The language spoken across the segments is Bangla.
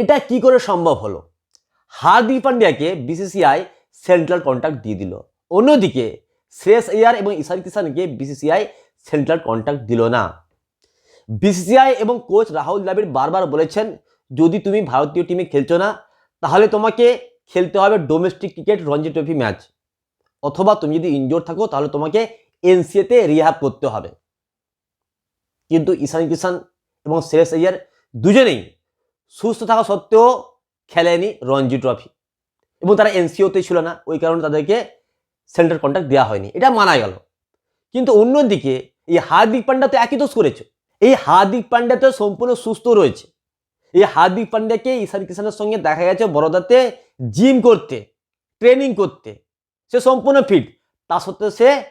এটা কি করে সম্ভব হলো? হার্দিক পান্ডিয়াকে বিসিসিআই সেন্ট্রাল কন্ট্রাক্ট দিয়ে দিল। অন্যদিকে, শ্রেয়স আয়ার এবং ঈশান কিষানকে বিসিসিআই সেন্ট্রাল কন্ট্রাক্ট দিল না। বিসিসিআই এবং কোচ রাহুল দ্রাবিড় বারবার বলেছেন, যদি তুমি ভারতীয় টিমে খেলছো না, তাহলে তোমাকে খেলতে হবে domestic cricket Ranji trophy match অথবা তুমি যদি ইনজোর থাকো, তাহলে তোমাকে এনসিএতে রিহ্যাব করতে হবে। কিন্তু ঈশান কিষান এবং শ্রেয়স আয়ার দুজনেই সুস্থ থাকা সত্ত্বেও খেলেনি রঞ্জি ট্রফি। এবং তারা এনসিওতে ছিল না, ওই কারণে তাদেরকে সেন্ট্রাল কন্ট্রাক্ট দেওয়া হয়নি। এটা মানা গেল। কিন্তু অন্যদিকে এই হার্দিক পান্ডা তো একই দোষ করেছে। এই হার্দিক পান্ডা তো সম্পূর্ণ সুস্থ রয়েছে। এই হার্দিক পান্ডাকে ঈশান কিষানের সঙ্গে দেখা গেছে বড়দাতে জিম করতে ট্রেনিং করতে। সে সম্পূর্ণ ফিট তা সত্ত্বেও সে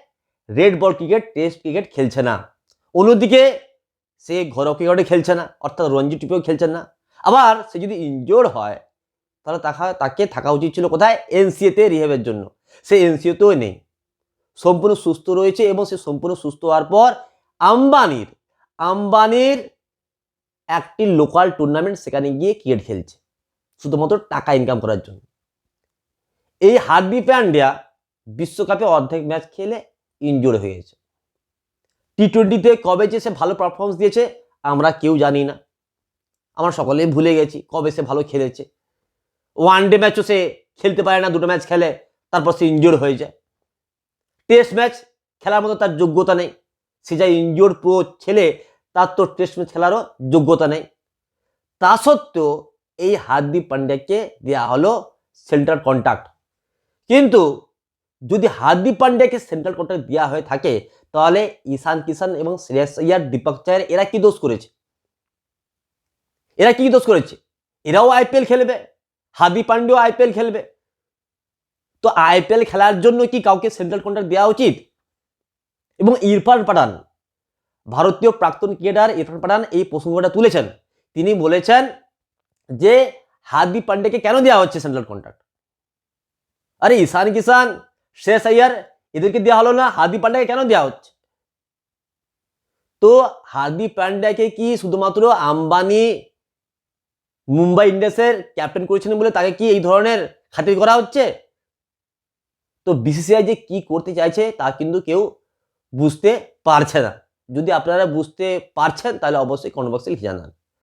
red ball cricket test cricket খেলছে না। অন্যদিকে সে ঘরোয়া ক্রিকেটে খেলছে না, অর্থাৎ রঞ্জি ট্রফিও খেলছে না। আবার সে যদি ইনজোর হয়, তাহলে তাকা তাকে থাকা উচিত ছিল কোথায়? এনসিএতে রিহেবের জন্য। সে এনসিওতেও নেই। সম্পূর্ণ সুস্থ রয়েছে এবং সে সম্পূর্ণ সুস্থ হওয়ার পর আম্বানির আম্বানির একটি লোকাল টুর্নামেন্ট সেখানে গিয়ে ক্রিকেট খেলছে, শুধুমাত্র টাকা ইনকাম করার জন্য। এই হার্দিক পান্ডিয়া বিশ্বকাপে অর্ধেক ম্যাচ খেলে ইনজোর হয়ে গেছে। টি টোয়েন্টিতে কবে যে সে ভালো পারফরমেন্স দিয়েছে, আমরা কেউ জানি না। আমরা সকলেই ভুলে গেছি কবে সে ভালো খেলেছে। ওয়ান ডে ম্যাচও সে খেলতে পারে না, দুটো ম্যাচ খেলে, তারপর সে ইনজোর হয়ে যায়। টেস্ট ম্যাচ খেলার মতো তার যোগ্যতা নেই। সে যা ইনজোর প্রো ছেলে, তার তো টেস্ট ম্যাচ খেলারও যোগ্যতা নেই। তা সত্ত্বেও এই হার্দিক পান্ডিয়াকে দেওয়া হলো সেন্ট্রাল কন্ট্রাক্ট কিন্তু যদি হার্দিক পান্ডিয়াকে সেন্ট্রাল কন্ট্রাক্ট দেওয়া হয়ে থাকে, তাহলে ঈশান কিষান এবং শ্রেয়স আয়ার, দীপক চায়ের এরা কি দোষ করেছে? এরা কি দোষ করেছে? এরাও আইপিএল খেলবে হার্দিক পান্ডিয়াও আইপিএল খেলবে। তো আইপিএল খেলার জন্য কি কাউকে সেন্ট্রাল কন্ট্রাক্ট দেওয়া উচিত? এবং ইরফান পাঠান, ভারতীয় প্রাক্তন ক্রিকেটার ইরফান পাঠান এই প্রসঙ্গটা তুলেছেন। তিনি বলেছেন যে হার্দিক পান্ডেকে কেন দেওয়া হচ্ছে সেন্ট্রাল কন্ট্রাক্ট আরে ঈশান কিষান, শেষ আইয়ার, এদেরকে দেওয়া হলো না হার্দিক পান্ডাকে কেন দেওয়া হচ্ছে? তো হার্দিক পান্ডাকে কি শুধুমাত্র আম্বানি মুম্বাই ইন্ডিয়ান্সের ক্যাপ্টেন করেছিলেন বলে তাকে কি এই ধরনের খাতির করা হচ্ছে? তো বিসিসিআই যে কি করতে চাইছে তা কিন্তু কেউ বুঝতে পারছে না। যদি আপনারা বুঝতে পারছেন তাহলে অবশ্যই কমেন্ট বক্সে লিখে জানান।